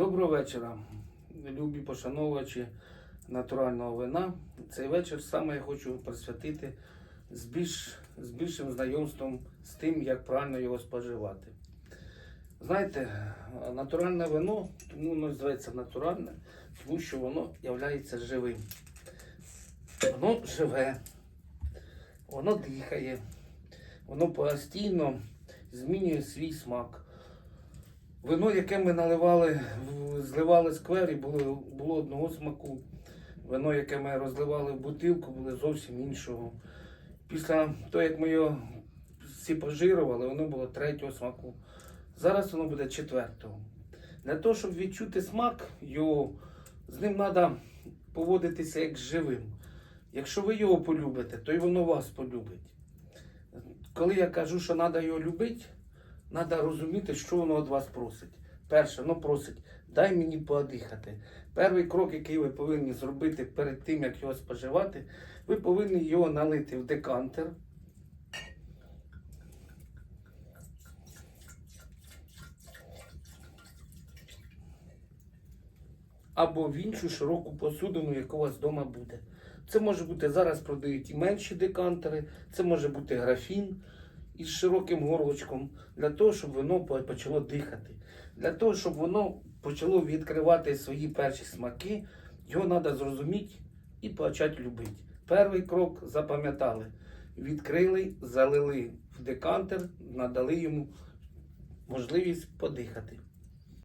Доброго вечора, любі пошановувачі натурального вина. Цей вечір саме я хочу присвятити з, більш, з більшим знайомством з тим, як правильно його споживати. Знаєте, натуральне вино, тому воно називається натуральне, тому що воно є живим. Воно живе, воно дихає, воно постійно змінює свій смак. Вино, яке ми наливали, зливали з квері, було, було одного смаку. Вино, яке ми розливали в бутилку, було зовсім іншого. Після того, як ми його всі пожирували, воно було третього смаку. Зараз воно буде четвертого. Для того, щоб відчути смак, його, з ним треба поводитися як живим. Якщо ви його полюбите, то й воно вас полюбить. Коли я кажу, що треба його любити, треба розуміти, що воно від вас просить. Перше, воно просить, дай мені подихати. Перший крок, який ви повинні зробити перед тим, як його споживати, ви повинні його налити в декантер. Або в іншу широку посудину, яка у вас вдома буде. Це може бути зараз продають і менші декантери, це може бути графін із широким горлочком, для того, щоб воно почало дихати. Для того, щоб воно почало відкривати свої перші смаки, його треба зрозуміти і почати любити. Перший крок запам'ятали. Відкрили, залили в декантер, надали йому можливість подихати.